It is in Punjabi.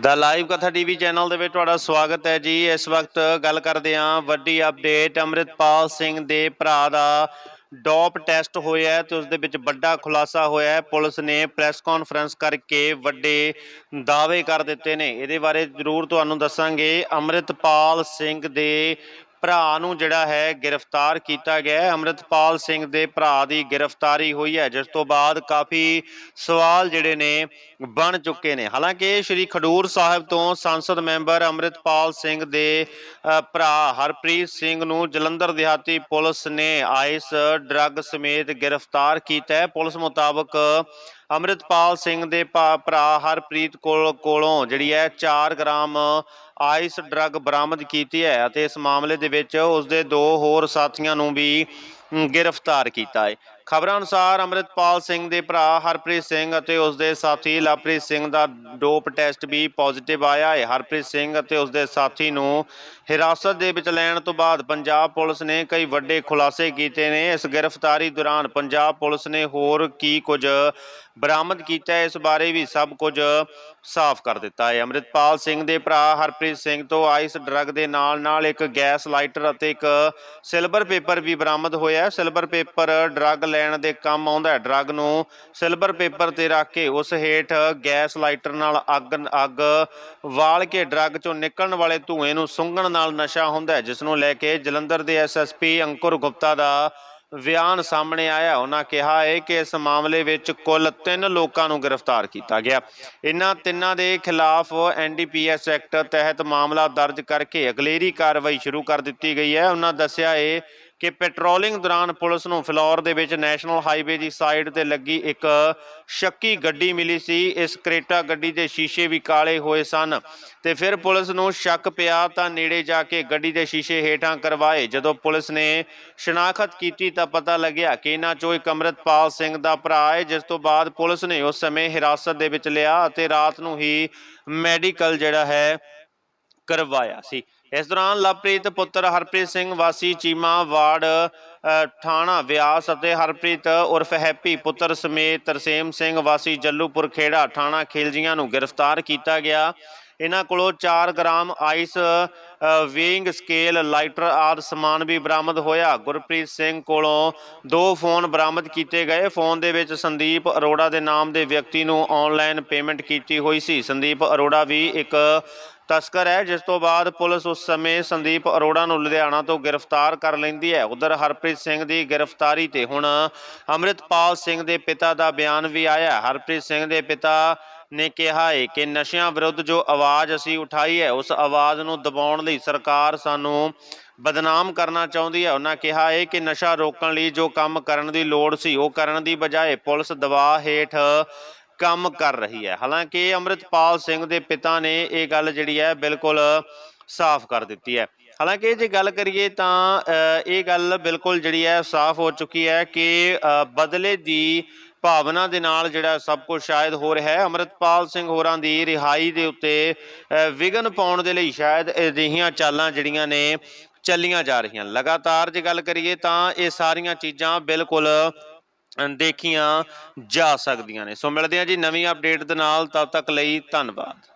ਦਾ ਲਾਈਵ ਕਥਾ ਟੀਵੀ ਚੈਨਲ ਦੇ ਵਿੱਚ ਤੁਹਾਡਾ ਸਵਾਗਤ ਹੈ ਜੀ। ਇਸ ਵਕਤ ਗੱਲ ਕਰਦੇ ਹਾਂ ਵੱਡੀ ਅਪਡੇਟ ਅੰਮ੍ਰਿਤਪਾਲ ਸਿੰਘ ਦੇ ਭਰਾ ਦਾ ਡੋਪ ਟੈਸਟ ਹੋਇਆ ਹੈ ਤੇ ਉਸ ਦੇ ਵਿੱਚ ਵੱਡਾ ਖੁਲਾਸਾ ਹੋਇਆ ਪੁਲਿਸ ਨੇ ਪ੍ਰੈਸ ਕਾਨਫਰੰਸ ਕਰਕੇ ਵੱਡੇ ਦਾਅਵੇ ਕਰ ਦਿੱਤੇ ਨੇ। ਇਹਦੇ ਬਾਰੇ ਜ਼ਰੂਰ ਤੁਹਾਨੂੰ ਦੱਸਾਂਗੇ। ਅੰਮ੍ਰਿਤਪਾਲ ਸਿੰਘ ਦੇ ਭਰਾ ਨੂੰ ਜਿਹੜਾ ਹੈ ਗ੍ਰਿਫਤਾਰ ਕੀਤਾ ਗਿਆ ਹੈ। ਅੰਮ੍ਰਿਤਪਾਲ ਸਿੰਘ ਦੇ ਭਰਾ ਦੀ ਗ੍ਰਿਫਤਾਰੀ ਹੋਈ ਹੈ, ਜਿਸ ਤੋਂ ਬਾਅਦ ਕਾਫੀ ਸਵਾਲ ਜਿਹੜੇ ਨੇ ਬਣ ਚੁੱਕੇ ਨੇ। ਹਾਲਾਂਕਿ ਸ਼੍ਰੀ ਖਡੂਰ ਸਾਹਿਬ ਤੋਂ ਸੰਸਦ ਮੈਂਬਰ ਅੰਮ੍ਰਿਤਪਾਲ ਸਿੰਘ ਦੇ ਭਰਾ ਹਰਪ੍ਰੀਤ ਸਿੰਘ ਨੂੰ ਜਲੰਧਰ ਦਿਹਾਤੀ ਪੁਲਿਸ ਨੇ ਆਈਸ ਡਰੱਗ ਸਮੇਤ ਗ੍ਰਿਫਤਾਰ ਕੀਤਾ ਹੈ। ਪੁਲਿਸ ਮੁਤਾਬਕ ਅੰਮ੍ਰਿਤਪਾਲ ਸਿੰਘ ਦੇ ਭਾ- ਭਰਾ ਹਰਪ੍ਰੀਤ ਕੋਲ, ਕੋਲੋਂ ਜਿਹੜੀ ਹੈ 4 ਗ੍ਰਾਮ ਆਈਸ ਡਰੱਗ ਬਰਾਮਦ ਕੀਤੀ ਹੈ ਅਤੇ ਇਸ ਮਾਮਲੇ ਦੇ ਵਿੱਚ ਉਸ ਦੇ ਦੋ ਹੋਰ ਸਾਥੀਆਂ ਨੂੰ ਵੀ ਗ੍ਰਿਫਤਾਰ ਕੀਤਾ ਹੈ। ਖਬਰਾਂ ਅਨੁਸਾਰ ਅੰਮ੍ਰਿਤਪਾਲ ਸਿੰਘ ਦੇ ਭਰਾ ਹਰਪ੍ਰੀਤ ਸਿੰਘ ਅਤੇ ਉਸ ਦੇ ਸਾਥੀ ਲਵਪ੍ਰੀਤ ਸਿੰਘ ਦਾ ਡੋਪ ਟੈਸਟ ਵੀ ਪੋਜ਼ਿਟਿਵ ਆਇਆ ਹੈ। ਹਰਪ੍ਰੀਤ ਸਿੰਘ ਅਤੇ ਉਸ ਦੇ ਸਾਥੀ ਨੂੰ ਹਿਰਾਸਤ ਦੇ ਵਿੱਚ ਲੈਣ ਤੋਂ ਬਾਅਦ ਪੰਜਾਬ ਪੁਲਿਸ ਨੇ ਕਈ ਵੱਡੇ ਖੁਲਾਸੇ ਕੀਤੇ ਨੇ। ਇਸ ਗ੍ਰਿਫਤਾਰੀ ਦੌਰਾਨ ਪੰਜਾਬ ਪੁਲਿਸ ਨੇ ਹੋਰ ਕੀ ਕੁਝ ਬਰਾਮਦ ਕੀਤਾ ਹੈ, ਇਸ ਬਾਰੇ ਵੀ ਸਭ ਕੁਝ ਸਾਫ਼ ਕਰ ਦਿੱਤਾ ਹੈ। ਅੰਮ੍ਰਿਤਪਾਲ ਸਿੰਘ ਦੇ ਭਰਾ ਹਰਪ੍ਰੀਤ ਸਿੰਘ ਤੋਂ ਆਈਸ ਡਰੱਗ ਦੇ ਨਾਲ ਨਾਲ ਇੱਕ ਗੈਸ ਲਾਈਟਰ ਅਤੇ ਇੱਕ ਸਿਲਵਰ ਪੇਪਰ ਵੀ ਬਰਾਮਦ ਹੋਇਆ ਹੈ। ਸਿਲਵਰ ਪੇਪਰ ਡਰੱਗ ਲੈਣ ਦੇ ਕੰਮ ਆਉਂਦਾ ਡਰੱਗ ਨੂੰ ਸਿਲਵਰ ਪੇਪਰ ਤੇ ਰੱਖ ਕੇ ਉਸ ਹੇਠ ਗੈਸ ਲਾਈਟਰ ਨਾਲ ਅੱਗ ਅੱਗ ਵਾਲ ਕੇ ਡਰੱਗ ਚੋਂ ਨਿਕਲਣ ਵਾਲੇ ਧੂਏ ਨੂੰ ਸੁੰਘਣ ਨਾਲ ਨਸ਼ਾ ਹੁੰਦਾ ਜਿਸ ਨੂੰ ਲੈ ਕੇ ਜਲੰਧਰ ਦੇ ਐਸਐਸਪੀ ਅੰਕੁਰ ਗੁਪਤਾ ਦਾ ਬਿਆਨ ਸਾਹਮਣੇ ਆਇਆ। ਉਹਨਾਂ ਕਿਹਾ ਹੈ ਕਿ ਇਸ ਮਾਮਲੇ ਵਿੱਚ ਕੁੱਲ 3 ਲੋਕਾਂ ਨੂੰ ਗ੍ਰਿਫਤਾਰ ਕੀਤਾ ਗਿਆ। ਇਨ੍ਹਾਂ ਤਿੰਨਾਂ ਦੇ ਖਿਲਾਫ ਐਨਡੀਪੀਐਸ ਐਕਟ ਤਹਿਤ ਮਾਮਲਾ ਦਰਜ ਕਰਕੇ ਅਗਲੇਰੀ ਕਾਰਵਾਈ ਸ਼ੁਰੂ ਕਰ ਦਿੱਤੀ ਗਈ ਹੈ। ਉਹਨਾਂ ਦੱਸਿਆ ਹੈ ਕਿ ਪੈਟਰੋਲਿੰਗ ਦੌਰਾਨ ਪੁਲਿਸ ਨੂੰ ਫਲੋਰ ਦੇ ਵਿੱਚ ਨੈਸ਼ਨਲ ਹਾਈਵੇ ਦੀ ਸਾਈਡ ਤੇ ਲੱਗੀ ਇੱਕ ਸ਼ੱਕੀ ਗੱਡੀ ਮਿਲੀ ਸੀ। ਇਸ ਕਰੇਟਾ ਗੱਡੀ ਦੇ ਸ਼ੀਸ਼ੇ ਵੀ ਕਾਲੇ ਹੋਏ ਸਨ ਤੇ ਫਿਰ ਪੁਲਿਸ ਨੂੰ ਸ਼ੱਕ ਪਿਆ ਤਾਂ ਨੇੜੇ ਜਾ ਕੇ ਗੱਡੀ ਦੇ ਸ਼ੀਸ਼ੇ ਹੇਠਾਂ ਕਰਵਾਏ। ਜਦੋਂ ਪੁਲਿਸ ਨੇ ਸ਼ਨਾਖਤ ਕੀਤੀ ਤਾਂ ਪਤਾ ਲੱਗਿਆ ਕਿ ਇਹਨਾਂ ਚੋਂ ਇੱਕ ਅੰਮ੍ਰਿਤਪਾਲ ਸਿੰਘ ਦਾ ਭਰਾ ਹੈ, ਜਿਸ ਤੋਂ ਬਾਅਦ ਪੁਲਿਸ ਨੇ ਉਸ ਸਮੇਂ ਹਿਰਾਸਤ ਦੇ ਵਿੱਚ ਲਿਆ ਅਤੇ ਰਾਤ ਨੂੰ ਹੀ ਮੈਡੀਕਲ ਜਿਹੜਾ ਹੈ ਕਰਵਾਇਆ ਸੀ। ਇਸ ਦੌਰਾਨ ਲਵਪ੍ਰੀਤ ਪੁੱਤਰ ਹਰਪ੍ਰੀਤ ਸਿੰਘ ਵਾਸੀ ਚੀਮਾ ਵਾਰਡ ਅ, ਥਾਣਾ ਵਿਆਸ ਅਤੇ ਹਰਪ੍ਰੀਤ ਉਰਫ ਹੈਪੀ ਪੁੱਤਰ ਸਮੇਤ ਤਰਸੇਮ ਸਿੰਘ ਵਾਸੀ ਜੱਲੂਪੁਰ ਖੇੜਾ ਥਾਣਾ ਖਿਲਜੀਆਂ ਨੂੰ ਗ੍ਰਿਫਤਾਰ ਕੀਤਾ ਗਿਆ। ਇਹਨਾਂ ਕੋਲੋਂ 4 gram ice weighing scale lighter ਆਦਿ ਸਮਾਨ ਵੀ ਬਰਾਮਦ ਹੋਇਆ। ਗੁਰਪ੍ਰੀਤ ਸਿੰਘ ਕੋਲੋਂ ਦੋ ਫੋਨ ਬਰਾਮਦ ਕੀਤੇ ਗਏ। ਫੋਨ ਦੇ ਵਿੱਚ ਸੰਦੀਪ ਅਰੋੜਾ ਦੇ ਨਾਮ ਦੇ ਵਿਅਕਤੀ ਨੂੰ ਆਨਲਾਈਨ ਪੇਮੈਂਟ ਕੀਤੀ ਹੋਈ ਸੀ। ਸੰਦੀਪ ਅਰੋੜਾ ਵੀ ਇੱਕ ਤਸਕਰ ਹੈ। ਜਿਸ ਤੋਂ ਬਾਅਦ ਪੁਲਿਸ ਉਸ ਸਮੇਂ ਸੰਦੀਪ ਅਰੋੜਾ ਨੂੰ ਲੁਧਿਆਣਾ ਤੋਂ ਗ੍ਰਿਫਤਾਰ ਕਰ ਲੈਂਦੀ ਹੈ। ਉਧਰ ਹਰਪ੍ਰੀਤ ਸਿੰਘ ਦੀ ਗ੍ਰਿਫਤਾਰੀ ਤੇ ਹੁਣ ਅੰਮ੍ਰਿਤਪਾਲ ਸਿੰਘ ਦੇ ਪਿਤਾ ਦਾ ਬਿਆਨ ਵੀ ਆਇਆ। ਹਰਪ੍ਰੀਤ ਸਿੰਘ ਦੇ ਪਿਤਾ ਨੇ ਕਿਹਾ ਹੈ ਕਿ ਨਸ਼ਿਆਂ ਵਿਰੁੱਧ ਜੋ ਆਵਾਜ਼ ਅਸੀਂ ਉਠਾਈ ਹੈ ਉਸ ਆਵਾਜ਼ ਨੂੰ ਦਬਾਉਣ ਲਈ ਸਰਕਾਰ ਸਾਨੂੰ ਬਦਨਾਮ ਕਰਨਾ ਚਾਹੁੰਦੀ ਹੈ। ਉਹਨਾਂ ਕਿਹਾ ਹੈ ਕਿ ਨਸ਼ਾ ਰੋਕਣ ਲਈ ਜੋ ਕੰਮ ਕਰਨ ਦੀ ਲੋੜ ਸੀ ਉਹ ਕਰਨ ਦੀ ਬਜਾਏ ਪੁਲਿਸ ਦਬਾਅ ਹੇਠ ਕੰਮ ਕਰ ਰਹੀ ਹੈ। ਹਾਲਾਂਕਿ ਅੰਮ੍ਰਿਤਪਾਲ ਸਿੰਘ ਦੇ ਪਿਤਾ ਨੇ ਇਹ ਗੱਲ ਜਿਹੜੀ ਹੈ ਬਿਲਕੁਲ ਸਾਫ਼ ਕਰ ਦਿੱਤੀ ਹੈ। ਹਾਲਾਂਕਿ ਜੇ ਗੱਲ ਕਰੀਏ ਤਾਂ ਅ, ਇਹ ਗੱਲ ਬਿਲਕੁਲ ਜਿਹੜੀ ਹੈ ਸਾਫ਼ ਹੋ ਚੁੱਕੀ ਹੈ ਕਿ ਅ, ਬਦਲੇ ਦੀ ਭਾਵਨਾ ਦੇ ਨਾਲ ਜਿਹੜਾ ਸਭ ਕੁਝ ਸ਼ਾਇਦ ਹੋ ਰਿਹਾ ਹੈ। ਅੰਮ੍ਰਿਤਪਾਲ ਸਿੰਘ ਹੋਰਾਂ ਦੀ ਰਿਹਾਈ ਦੇ ਉੱਤੇ ਅ, ਵਿਘਨ ਪਾਉਣ ਦੇ ਲਈ ਸ਼ਾਇਦ ਅਜਿਹੀਆਂ ਚਾਲਾਂ ਜਿਹੜੀਆਂ ਨੇ ਚੱਲੀਆਂ ਜਾ ਰਹੀਆਂ। ਲਗਾਤਾਰ ਜੇ ਗੱਲ ਕਰੀਏ ਤਾਂ ਇਹ ਸਾਰੀਆਂ ਚੀਜ਼ਾਂ ਬਿਲਕੁਲ ਦੇਖੀਆਂ ਜਾ ਸਕਦੀਆਂ ਨੇ। ਸੋ ਮਿਲਦੇ ਹਾਂ ਜੀ ਨਵੀਂ ਅਪਡੇਟ ਦੇ ਨਾਲ। ਤਦ ਤੱਕ ਲਈ ਧੰਨਵਾਦ।